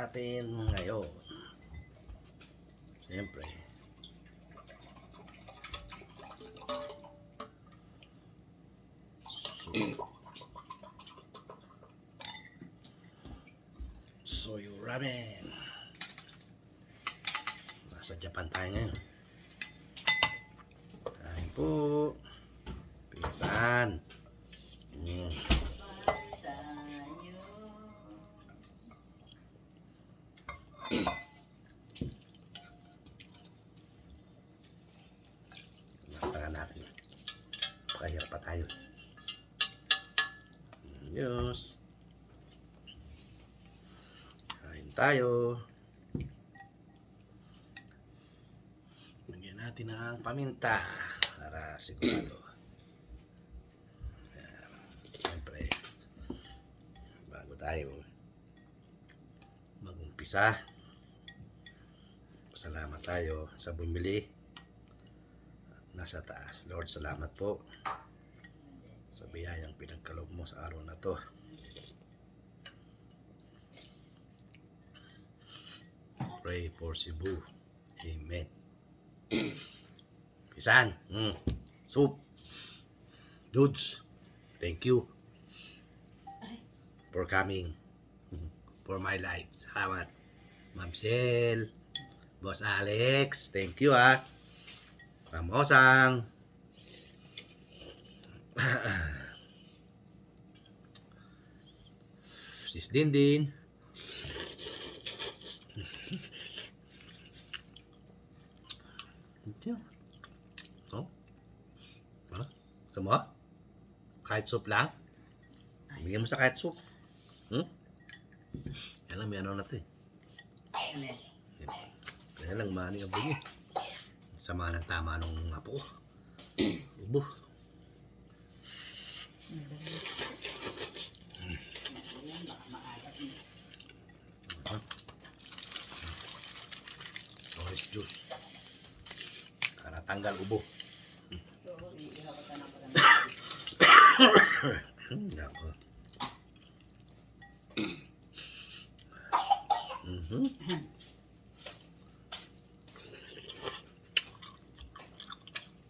natin ngayon. Siyempre. So, soyo ramen. Nasa Japan tayo ngayon. Kain po. Pinsan. Mm. Pa tayo. Diyos. Kain tayo. Lagyan natin ang paminta para sigurado. Siyempre, bago tayo mag-umpisa, salamat tayo sa bumili nasa taas. Lord, salamat po sa biyayang pinagkaloob mo sa araw na to. Pray for Cebu. Amen. Pisan. Mm. Soup. Dudes. Thank you for coming for my life. Salamat. Ma'am Shell. Boss Alex. Thank you ah. Ramosang. Sis Dindin. Thank you. Oh. Ha? Gusto mo? Kahit soup lang? Bigyan mo sa kahit soup. Hmm? Yan lang, may ano na to eh. Kaya lang, mani ang bunyi. Sama ng tama nung apo ko. Ubo. Tanggal ubo. Nako. Mhm.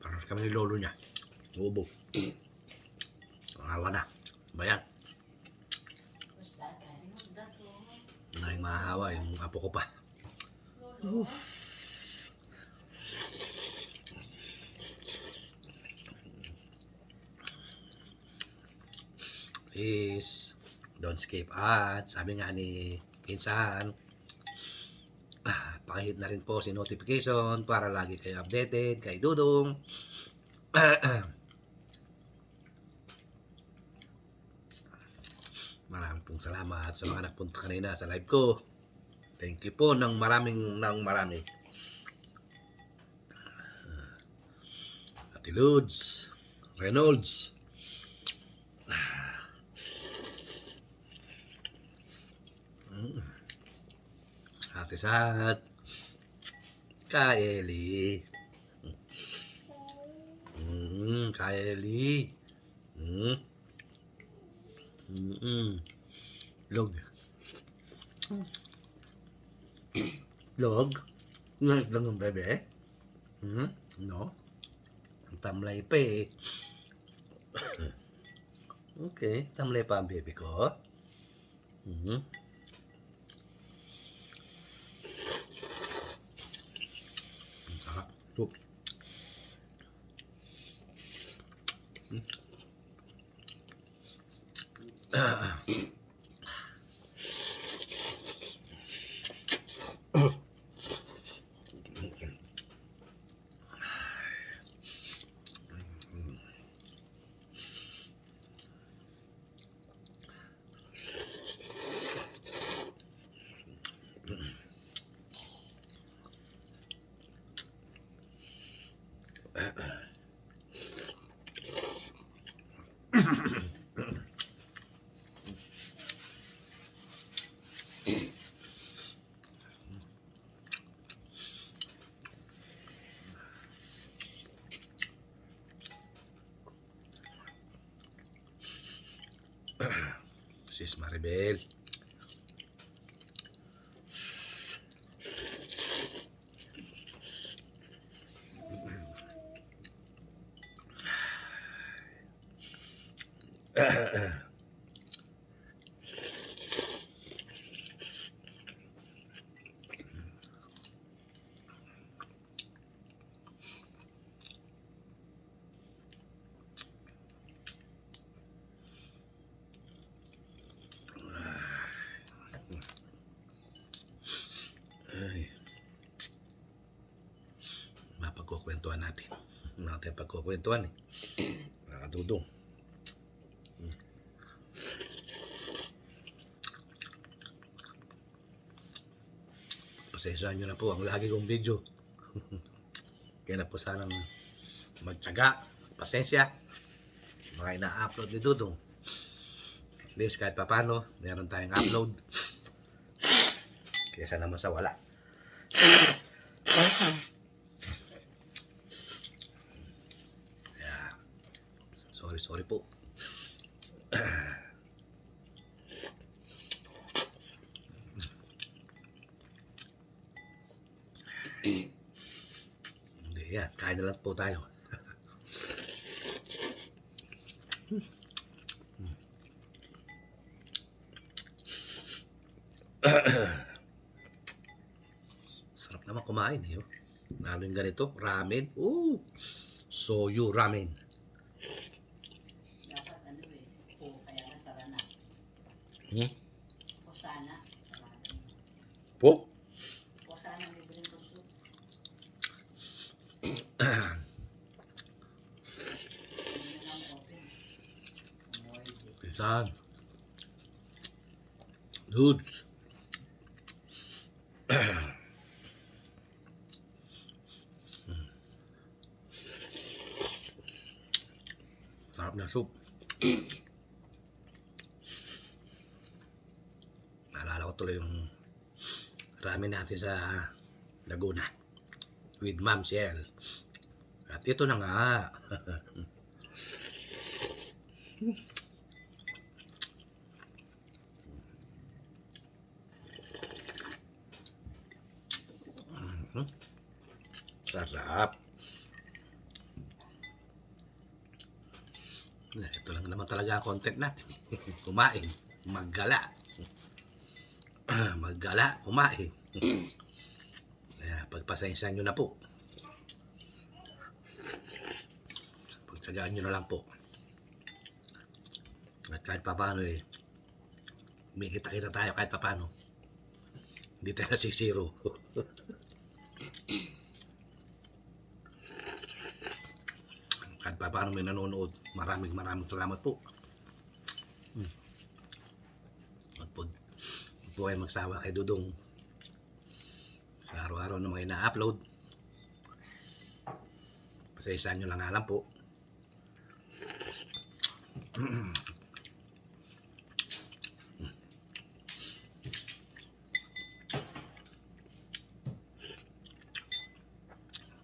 Parang kami ni lolo niya. Ubo. Awa na. Bayan. Na yung mahahawa, yung apo ko pa. Please, don't skip ads. Sabi nga ni Pinsan, ah, pakihit na rin po si notification para lagi kayo updated kay Dudong. Maraming pong salamat sa mga nagpunta kanina sa live ko. Thank you po ng maraming ng marami. Ate Lods, Reynolds, Ate Sat, Kaeli, mm, Kaeli, mm, mm, Log. Log? Nag lang ang bebe? Hmm? No? Tamlay pa eh. okay, tamlay pa ang baby ko. Hmm? Mm-hmm. Maribel. Ah, ah, ah. Natin pagkukwentuhan eh. Nakatudong. Hmm. Pasensya nyo na po ang lagi kong video. Kaya na po sanang magtsaga. Pasensya. Mga ina-upload ni Dudong. At least kahit papano, meron tayong upload. Kesa naman sa wala. Yeah. Sorry, sorry po. Hindi yan. Kain na lang po tayo. Sarap naman kumain eh. oh. Lalo yung ganito, ramen. Ooh! Soyu ramen. Dapat ano eh, po, kaya na sarana. Hmm? O sana, sarana. Po? O sana libreng puso. Pisan. Dudes. Sarap na soup. Naalala ko tuloy yung ramen natin sa Laguna with Ma'am Ciel. At ito na nga. Sarap. Ito lang naman talaga ang content natin. eh. Kumain, maggala. Maggala, kumain. Kaya pagpasensya nyo na po. Pagtsagaan nyo na lang po. At kahit pa paano eh, may kita-kita tayo kahit pa paano. Hindi tayo nasisiro. kahit pa paano may nanonood. Maraming maraming salamat po. Hmm. At po, huwag po kayo magsawa kay Dudong. Araw-araw na mga ina-upload. Pasensyahan nyo lang lang po.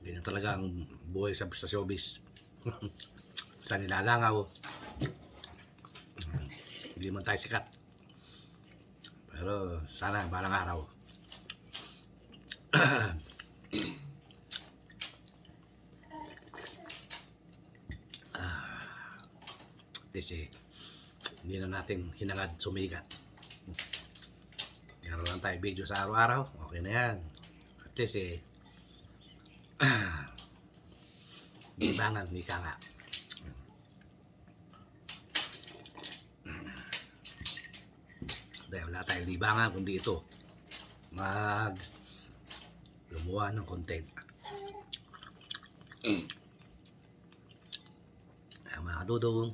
Ganyan talaga ang buhay sa, sa showbiz. sa nilalangaw. Hindi man tayo sikat. Pero sana balang araw. ah, kasi hindi na natin hinangad sumikat. Meron lang tayo video sa araw-araw. Okay na yan. At least eh, libangan ni ka nga. Dahil wala tayong libangan kundi ito. Mag gumawa ng content. Kaya mga dudong,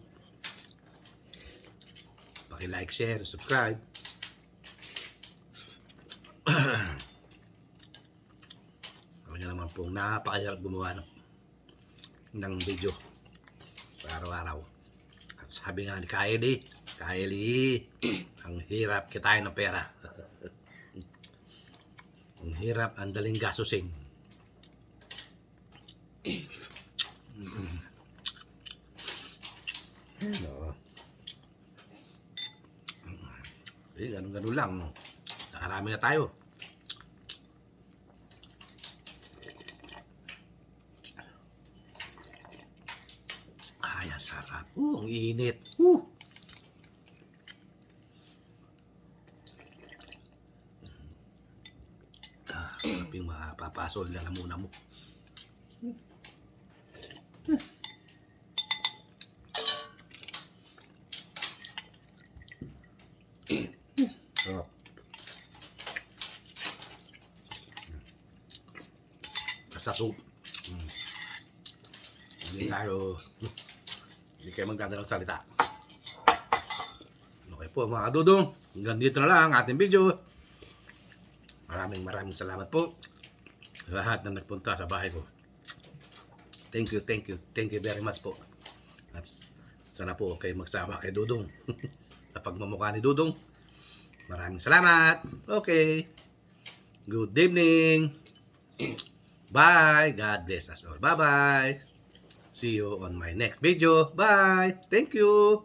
paki-like, share, subscribe. Ako nyo naman pong napakahirap gumawa ng, ng video sa araw-araw. Sabi nga ni Kylie, Kylie, ang hirap kitain ng pera. ang hirap, ang daling gasusin. Ano? Eh, ganun-ganun lang. Nakarami na tayo. Ay, ang sarap. Uh, ang init. Uh. Yung mapapasol na muna mo. Sarap. Basta soup. Mm. Hindi tayo, hindi kayo magdadalang salita. Okay po mga kadudong, hanggang dito na lang ang ating video. Maraming maraming salamat po lahat na nagpunta sa bahay ko. Thank you, thank you, thank you very much po. At sana po kayo magsama kay Dudong sa pagmamukha ni Dudong. Maraming salamat. Okay. Good evening. Bye. God bless us all. Bye-bye. See you on my next video. Bye. Thank you.